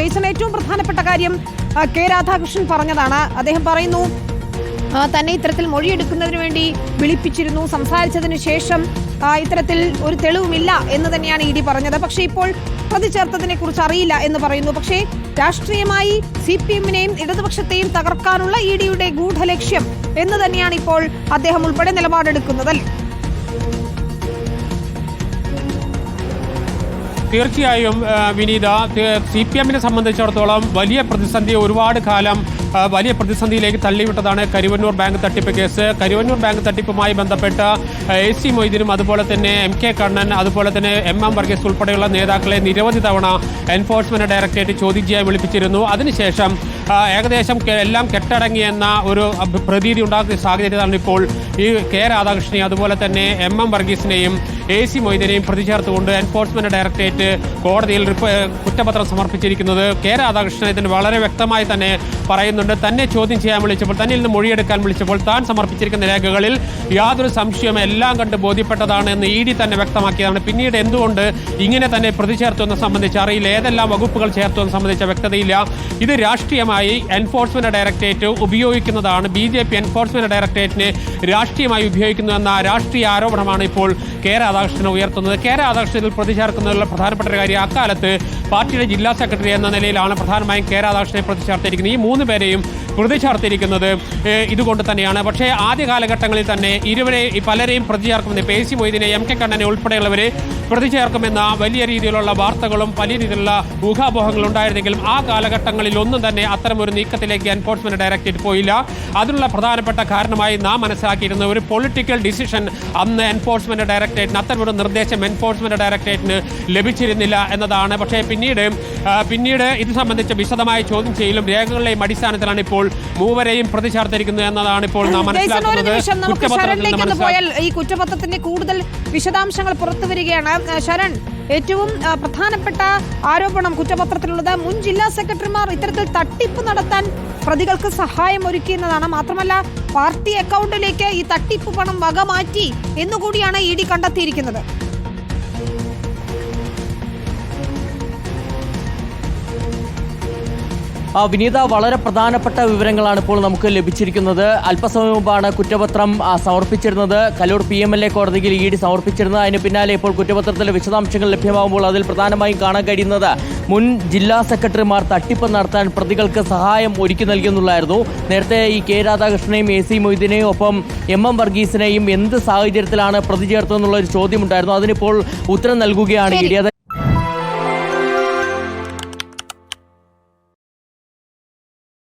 Jason ഏറ്റവും പ്രധാനപ്പെട്ട കാര്യം കെ രാധാകൃഷ്ണൻ പറഞ്ഞതാണ്. അദ്ദേഹം പറയുന്നു തന്നെ ഇത്തരത്തിൽ മൊഴിയെടുക്കുന്നതിന് വേണ്ടി വിളിപ്പിച്ചിരുന്നു. സംസാരിച്ചതിന് ശേഷം ഇത്തരത്തിൽ ഒരു തെളിവുമില്ല എന്ന് തന്നെയാണ് ഇ ഡി പറഞ്ഞത്. പക്ഷേ ഇപ്പോൾ പ്രതിചേർത്തതിനെ കുറിച്ച് അറിയില്ല എന്ന് പറയുന്നു. പക്ഷേ രാഷ്ട്രീയമായി സി പി എമ്മിനെയും ഇടതുപക്ഷത്തെയും തകർക്കാനുള്ള ഇ ഡിയുടെ ഗൂഢലക്ഷ്യം എന്ന് തന്നെയാണ് ഇപ്പോൾ അദ്ദേഹം ഉൾപ്പെടെ നിലപാടെടുക്കുന്നത് അല്ലേ? തീർച്ചയായും വിനീത സി പി എമ്മിനെ സംബന്ധിച്ചിടത്തോളം വലിയ പ്രതിസന്ധി ഒരുപാട് കാലം വലിയ പ്രതിസന്ധിയിലേക്ക് തള്ളിവിട്ടതാണ് കരുവന്നൂർ ബാങ്ക് തട്ടിപ്പ് കേസ്. കരുവന്നൂർ ബാങ്ക് തട്ടിപ്പുമായി ബന്ധപ്പെട്ട എ സി മൊയ്തീനും അതുപോലെ തന്നെ എം കെ കണ്ണൻ അതുപോലെ തന്നെ എം എം വർഗീസ് ഉൾപ്പെടെയുള്ള നേതാക്കളെ നിരവധി തവണ എൻഫോഴ്സ്മെന്റ് ഡയറക്ടറേറ്റ് ചോദ്യം ചെയ്യാൻ വിളിപ്പിച്ചിരുന്നു. അതിനുശേഷം ഏകദേശം എല്ലാം കെട്ടടങ്ങിയെന്ന ഒരു പ്രതീതി ഉണ്ടാക്കുന്ന സാഹചര്യത്തിലാണ് ഇപ്പോൾ ഈ കെ രാധാകൃഷ്ണനെ അതുപോലെ തന്നെ എം എം വർഗീസിനെയും എ സി മൊയ്തീനെയും പ്രതി ചേർത്തുകൊണ്ട് എൻഫോഴ്സ്മെന്റ് ഡയറക്ടറേറ്റ് കോടതിയിൽ കുറ്റപത്രം സമർപ്പിച്ചിരിക്കുന്നത്. കെ രാധാകൃഷ്ണൻ ഇതിന് വളരെ വ്യക്തമായി തന്നെ പറയുന്നുണ്ട്. തന്നെ ചോദ്യം ചെയ്യാൻ വിളിച്ചപ്പോൾ തന്നിൽ നിന്ന് മൊഴിയെടുക്കാൻ വിളിച്ചപ്പോൾ താൻ സമർപ്പിച്ചിരിക്കുന്ന രേഖകളിൽ യാതൊരു സംശയവും എല്ലാം കണ്ട് ബോധ്യപ്പെട്ടതാണ് എന്ന് ഇ ഡി തന്നെ വ്യക്തമാക്കിയതാണ്. പിന്നീട് എന്തുകൊണ്ട് ഇങ്ങനെ തന്നെ പ്രതിചേർത്തു എന്ന് സംബന്ധിച്ച് അറിയില്ല. ഏതെല്ലാം വകുപ്പുകൾ ചേർത്തു എന്ന് സംബന്ധിച്ച വ്യക്തതയില്ല. ഇത് രാഷ്ട്രീയമായി എൻഫോഴ്സ്മെന്റ് ഡയറക്ടറേറ്റ് ഉപയോഗിക്കുന്നതാണ്. ബി ജെ പി എൻഫോഴ്സ്മെന്റ് ഡയറക്ടറേറ്റിനെ രാഷ്ട്രീയമായി ഉപയോഗിക്കുന്നു എന്ന രാഷ്ട്രീയ ആരോപണമാണ് ഇപ്പോൾ കെ രാധാകൃഷ്ണൻ ഉയർത്തുന്നത്. കെ രാധാകൃഷ്ണനിൽ പ്രതിചേർക്കുന്നതിലുള്ള പ്രധാനപ്പെട്ട ഒരു കാര്യം അക്കാലത്ത് പാർട്ടിയുടെ ജില്ലാ സെക്രട്ടറി എന്ന നിലയിലാണ് പ്രധാനമായും കെ രാധാകൃഷ്ണനെ പ്രതിചേർത്തിരിക്കുന്നത് ഈ മൂന്ന് പേരെയും പ്രതി ചേർത്തിരിക്കുന്നത് ഇതുകൊണ്ട് തന്നെയാണ്. പക്ഷേ ആദ്യ കാലഘട്ടങ്ങളിൽ തന്നെ ഇരുവരെ പലരെയും പ്രതി ചേർക്കുമെന്ന് പി സി മൊയ്തീനെ എം കെ കണ്ണനെ ഉൾപ്പെടെയുള്ളവരെ പ്രതി ചേർക്കുമെന്ന വലിയ രീതിയിലുള്ള വാർത്തകളും വലിയ രീതിയിലുള്ള ഊഹാപോഹങ്ങളും ഉണ്ടായിരുന്നെങ്കിലും ആ കാലഘട്ടങ്ങളിൽ ഒന്നും തന്നെ അത്തരം ഒരു നീക്കത്തിലേക്ക് എൻഫോഴ്സ്മെന്റ് ഡയറക്ടറേറ്റ് പോയില്ല. അതിനുള്ള പ്രധാനപ്പെട്ട കാരണമായി നാം മനസ്സിലാക്കിയിരുന്ന ഒരു പൊളിറ്റിക്കൽ ഡിസിഷൻ അന്ന് എൻഫോഴ്സ്മെന്റ് ഡയറക്ടറേറ്റിന് അത്തരമൊരു നിർദ്ദേശം എൻഫോഴ്സ്മെന്റ് ഡയറക്ടറേറ്റിന് ലഭിച്ചിരുന്നില്ല എന്നതാണ്. പക്ഷേ പിന്നീട് പിന്നീട് ഇത് സംബന്ധിച്ച വിശദമായ ചോദ്യം ചെയ്യലും രേഖകളുടെയും അടിസ്ഥാനത്തിലാണ് ഇപ്പോൾ മൂവരെയും പ്രതി ചേർത്തിരിക്കുന്നു എന്നതാണ് ഇപ്പോൾ നാം മനസ്സിലാക്കുന്നത്. ഈ കുറ്റപത്രത്തിന്റെ കൂടുതൽ വിശദാംശങ്ങൾ പുറത്തു വരികയാണ്. ശരൺ ഏറ്റവും പ്രധാനപ്പെട്ട ആരോപണം കുറ്റപത്രത്തിലുള്ളത് മുൻ ജില്ലാ സെക്രട്ടറിമാർ ഇത്തരത്തിൽ തട്ടിപ്പ് നടത്താൻ പ്രതികൾക്ക് സഹായം ഒരുക്കിയെന്നതാണ്. മാത്രമല്ല പാർട്ടി അക്കൗണ്ടിലേക്ക് ഈ തട്ടിപ്പ് പണം വക മാറ്റി എന്നുകൂടിയാണ് ഇ ഡി കണ്ടെത്തിയിരിക്കുന്നത്. വിനീത വളരെ പ്രധാനപ്പെട്ട വിവരങ്ങളാണ് ഇപ്പോൾ നമുക്ക് ലഭിച്ചിരിക്കുന്നത്. അല്പസമയം മുമ്പാണ് കുറ്റപത്രം സമർപ്പിച്ചിരുന്നത്. Kaloor P M L A കോടതിയിൽ ഇ ഡി സമർപ്പിച്ചിരുന്നത്. അതിന് പിന്നാലെ ഇപ്പോൾ കുറ്റപത്രത്തിലെ വിശദാംശങ്ങൾ ലഭ്യമാകുമ്പോൾ അതിൽ പ്രധാനമായും കാണാൻ കഴിയുന്നത് മുൻ ജില്ലാ സെക്രട്ടറിമാർ തട്ടിപ്പ് നടത്താൻ പ്രതികൾക്ക് സഹായം ഒരുക്കി നൽകിയെന്നുള്ളായിരുന്നു നേരത്തെ ഈ കെ രാധാകൃഷ്ണനെയും എ സി മൊയ്തീനെയും ഒപ്പം എം എം വർഗീസിനെയും എന്ത് സാഹചര്യത്തിലാണ് പ്രതി ചേർത്തതെന്നുള്ള ഒരു ചോദ്യമുണ്ടായിരുന്നു. അതിനിപ്പോൾ ഉത്തരം നൽകുകയാണ് ഇ ഡി